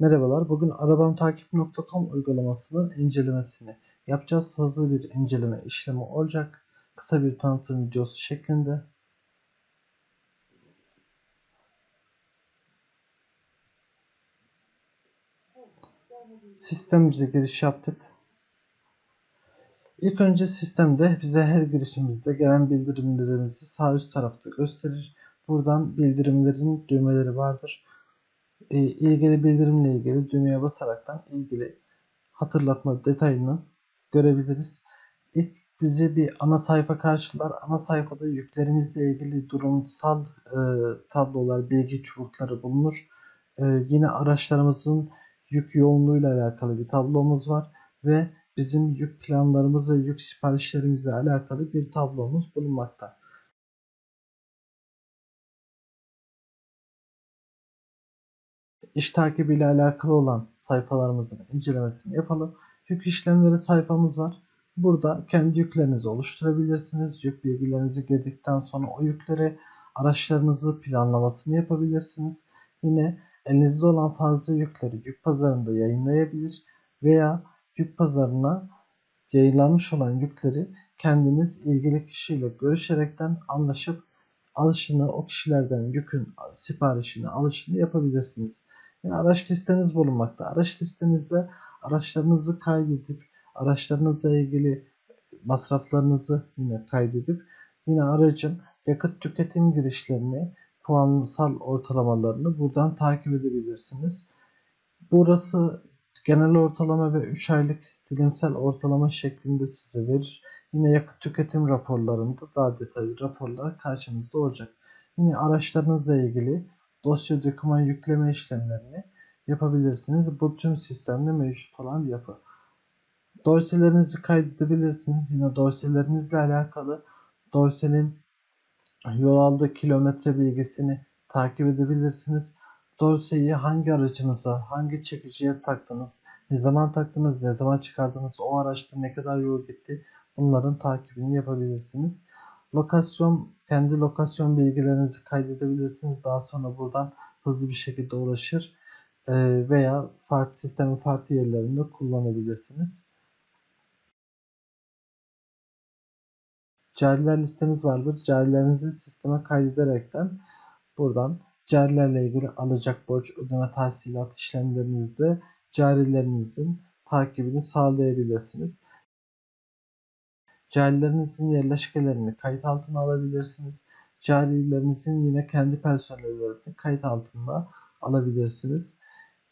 Merhabalar, bugün arabamtakip.com uygulamasının incelemesini yapacağız. Hızlı bir inceleme işlemi olacak. Kısa bir tanıtım videosu şeklinde. Sistemimize giriş yaptık. İlk önce sistemde bize her girişimizde gelen bildirimlerimizi sağ üst tarafta gösterir. Buradan bildirimlerin düğmeleri vardır e, ilgili bildirimle ilgili düğmeye basaraktan ilgili hatırlatma detayını görebiliriz. İlk bizi bir ana sayfa karşılar. Ana sayfada yüklerimizle ilgili durumsal e, tablolar, bilgi çubukları bulunur. E, yine araçlarımızın yük yoğunluğuyla alakalı bir tablomuz var ve bizim yük planlarımız ve yük siparişlerimizle alakalı bir tablomuz bulunmakta. İş takibi ile alakalı olan sayfalarımızın incelemesini yapalım. Yük işlemleri sayfamız var. Burada kendi yüklerinizi oluşturabilirsiniz. Yük bilgilerinizi girdikten sonra o yükleri araçlarınızı planlamasını yapabilirsiniz. Yine elinizde olan fazla yükleri yük pazarında yayınlayabilir veya yük pazarına yayınlanmış olan yükleri kendiniz ilgili kişiyle görüşerekten anlaşıp alışını o kişilerden yükün siparişini alışını yapabilirsiniz. Yani araç listeniz bulunmakta. Araç listenizde araçlarınızı kaydedip araçlarınızla ilgili masraflarınızı yine kaydedip yine aracın yakıt tüketim girişlerini puansal ortalamalarını buradan takip edebilirsiniz. Burası genel ortalama ve 3 aylık dilimsel ortalama şeklinde size verir. Yine yakıt tüketim raporlarında daha detaylı raporlar karşınızda olacak. Yine araçlarınızla ilgili dosya doküman yükleme işlemlerini yapabilirsiniz. Bu tüm sistemde mevcut olan bir yapı. Dosyalarınızı kaydedebilirsiniz. Yine dosyalerinizle alakalı dosyanın yol aldığı kilometre bilgisini takip edebilirsiniz. Dosyayı hangi aracınıza, hangi çekiciye taktınız, ne zaman taktınız, ne zaman çıkardınız, o araçta ne kadar yol gitti bunların takibini yapabilirsiniz. Lokasyon, kendi lokasyon bilgilerinizi kaydedebilirsiniz. Daha sonra buradan hızlı bir şekilde ulaşır e, veya farklı sistemin farklı yerlerinde kullanabilirsiniz. Cariler listemiz vardır. Carilerinizi sisteme kaydederekten buradan carilerle ilgili alacak borç, ödeme tahsilat işlemlerinizde carilerinizin takibini sağlayabilirsiniz. Carilerinizin yerleşkelerini kayıt altına alabilirsiniz. Carilerinizin yine kendi personellerini kayıt altında alabilirsiniz.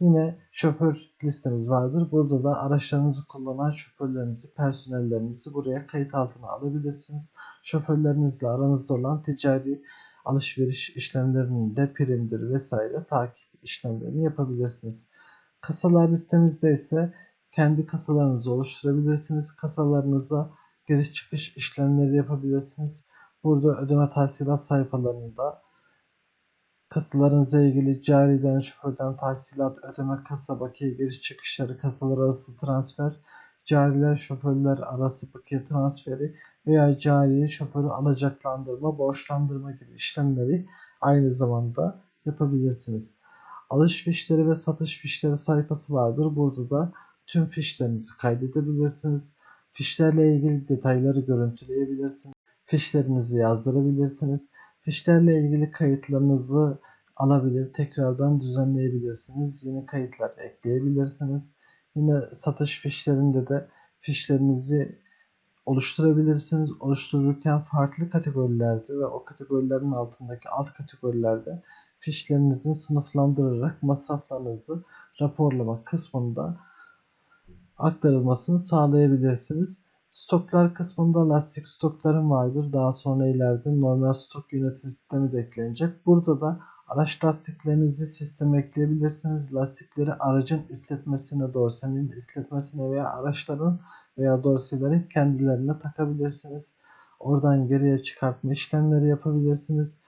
Yine şoför listemiz vardır. Burada da araçlarınızı kullanan şoförlerinizi, personellerinizi buraya kayıt altına alabilirsiniz. Şoförlerinizle aranızda olan ticari alışveriş işlemlerinin de primdir vesaire takip işlemlerini yapabilirsiniz. Kasalar listemizde ise kendi kasalarınızı oluşturabilirsiniz. Kasalarınıza giriş çıkış işlemleri yapabilirsiniz. Burada ödeme tahsilat sayfalarında kasalarınızla ilgili cariden, şoförden tahsilat, ödeme, kasa, bakiye giriş çıkışları, kasalar arası transfer, cariler, şoförler arası bakiye transferi veya cari şoförü alacaklandırma, borçlandırma gibi işlemleri aynı zamanda yapabilirsiniz. Alış fişleri ve satış fişleri sayfası vardır. Burada da tüm fişlerinizi kaydedebilirsiniz. Fişlerle ilgili detayları görüntüleyebilirsiniz. Fişlerinizi yazdırabilirsiniz. Fişlerle ilgili kayıtlarınızı alabilir, tekrardan düzenleyebilirsiniz. Yeni kayıtlar ekleyebilirsiniz. Yine satış fişlerinde de fişlerinizi oluşturabilirsiniz. Oluştururken farklı kategorilerde ve o kategorilerin altındaki alt kategorilerde fişlerinizin sınıflandırarak masraflarınızı raporlama kısmında aktarılmasını sağlayabilirsiniz. Stoklar kısmında lastik stoklarım vardır. Daha sonra ileride normal stok yönetim sistemi de eklenecek. Burada da araç lastiklerinizi sisteme ekleyebilirsiniz. Lastikleri aracın isletmesine, dorsenin isletmesine veya araçların veya dorsilerin kendilerine takabilirsiniz. Oradan geriye çıkartma işlemleri yapabilirsiniz.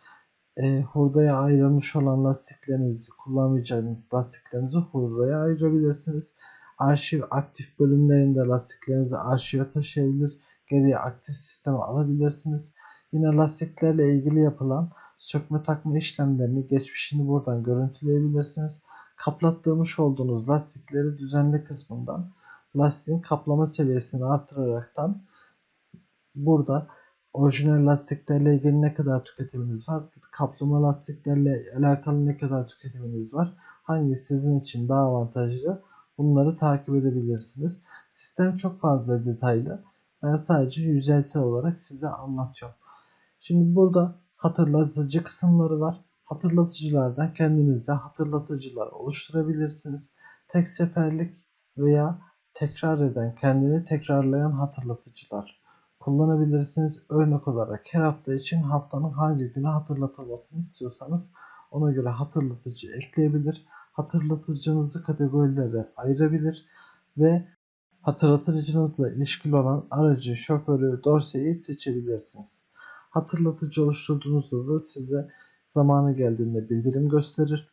E, hurdaya ayrılmış olan lastiklerinizi kullanmayacağınız lastiklerinizi hurdaya ayırabilirsiniz. Arşiv aktif bölümlerinde lastiklerinizi arşive taşıyabilir. Geriye aktif sisteme alabilirsiniz. Yine lastiklerle ilgili yapılan sökme takma işlemlerini geçmişini buradan görüntüleyebilirsiniz. kaplattırmış olduğunuz lastikleri düzenli kısmından lastiğin kaplama seviyesini artıraraktan burada orijinal lastiklerle ilgili ne kadar tüketiminiz var, kaplama lastiklerle alakalı ne kadar tüketiminiz var, hangi sizin için daha avantajlı bunları takip edebilirsiniz. Sistem çok fazla detaylı. Ben sadece yüzeysel olarak size anlatıyorum. Şimdi burada hatırlatıcı kısımları var. Hatırlatıcılardan kendinize hatırlatıcılar oluşturabilirsiniz. Tek seferlik veya tekrar eden, kendini tekrarlayan hatırlatıcılar kullanabilirsiniz. Örnek olarak her hafta için haftanın hangi günü hatırlatılmasını istiyorsanız ona göre hatırlatıcı ekleyebilir. Hatırlatıcınızı kategorilere ayırabilir ve hatırlatıcınızla ilişkili olan aracı, şoförü, dorseyi seçebilirsiniz. Hatırlatıcı oluşturduğunuzda da size zamanı geldiğinde bildirim gösterir.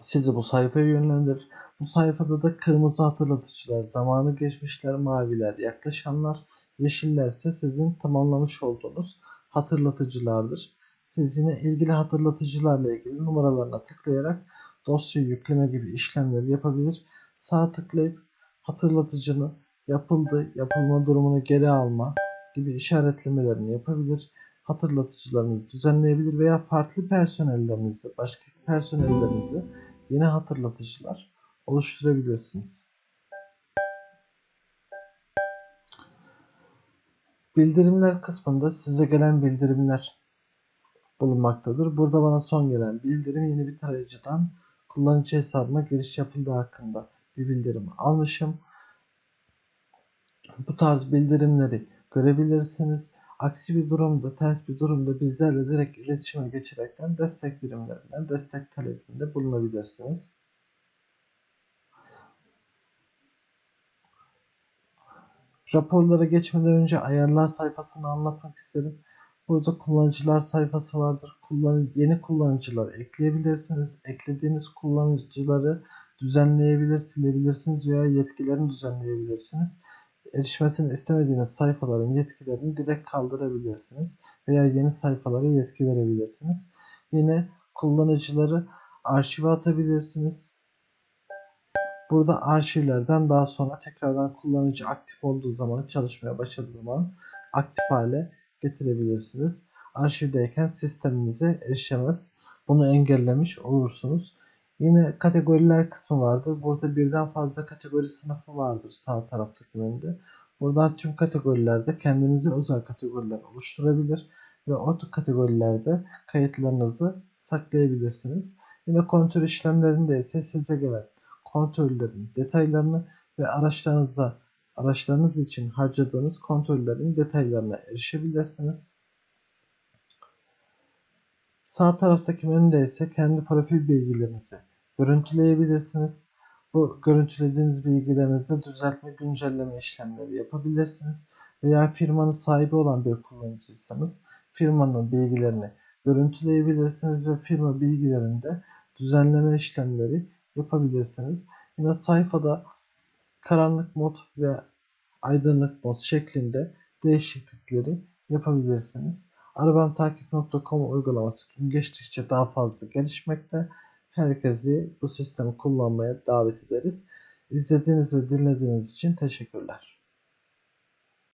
Sizi bu sayfaya yönlendirir. Bu sayfada da kırmızı hatırlatıcılar, zamanı geçmişler, maviler, yaklaşanlar, yeşiller ise sizin tamamlamış olduğunuz hatırlatıcılardır. Siz yine ilgili hatırlatıcılarla ilgili numaralarına tıklayarak dosya yükleme gibi işlemleri yapabilir. Sağ tıklayıp hatırlatıcını yapıldı, yapılma durumunu geri alma gibi işaretlemelerini yapabilir. Hatırlatıcılarınızı düzenleyebilir veya farklı personellerinizi, başka personellerinizi yine hatırlatıcılar oluşturabilirsiniz. Bildirimler kısmında size gelen bildirimler bulunmaktadır. Burada bana son gelen bildirim yeni bir tarayıcıdan kullanıcı hesabıma giriş yapıldığı hakkında bir bildirim almışım. Bu tarz bildirimleri görebilirsiniz. Aksi bir durumda, ters bir durumda bizlerle direkt iletişime geçerekten destek birimlerinden destek talebinde bulunabilirsiniz. Raporlara geçmeden önce ayarlar sayfasını anlatmak isterim. Burada kullanıcılar sayfası vardır. Kullan yeni kullanıcılar ekleyebilirsiniz. Eklediğiniz kullanıcıları düzenleyebilir, silebilirsiniz veya yetkilerini düzenleyebilirsiniz. Erişmesini istemediğiniz sayfaların yetkilerini direkt kaldırabilirsiniz veya yeni sayfalara yetki verebilirsiniz. Yine kullanıcıları arşive atabilirsiniz. Burada arşivlerden daha sonra tekrardan kullanıcı aktif olduğu zaman, çalışmaya başladığı zaman aktif hale getirebilirsiniz. Arşivdeyken sisteminize erişemez. Bunu engellemiş olursunuz. Yine kategoriler kısmı vardır. Burada birden fazla kategori sınıfı vardır sağ taraftaki menüde. Buradan tüm kategorilerde kendinize özel kategoriler oluşturabilir ve o kategorilerde kayıtlarınızı saklayabilirsiniz. Yine kontrol işlemlerinde ise size gelen kontrollerin detaylarını ve araçlarınıza araçlarınız için harcadığınız kontrollerin detaylarına erişebilirsiniz. Sağ taraftaki menüde ise kendi profil bilgilerinizi görüntüleyebilirsiniz. Bu görüntülediğiniz bilgilerinizde düzeltme, güncelleme işlemleri yapabilirsiniz. Veya firmanın sahibi olan bir kullanıcıysanız firmanın bilgilerini görüntüleyebilirsiniz ve firma bilgilerinde düzenleme işlemleri yapabilirsiniz. Yine sayfada karanlık mod ve aydınlık mod şeklinde değişiklikleri yapabilirsiniz. Arabamtakip.com uygulaması gün geçtikçe daha fazla gelişmekte. Herkesi bu sistemi kullanmaya davet ederiz. İzlediğiniz ve dinlediğiniz için teşekkürler.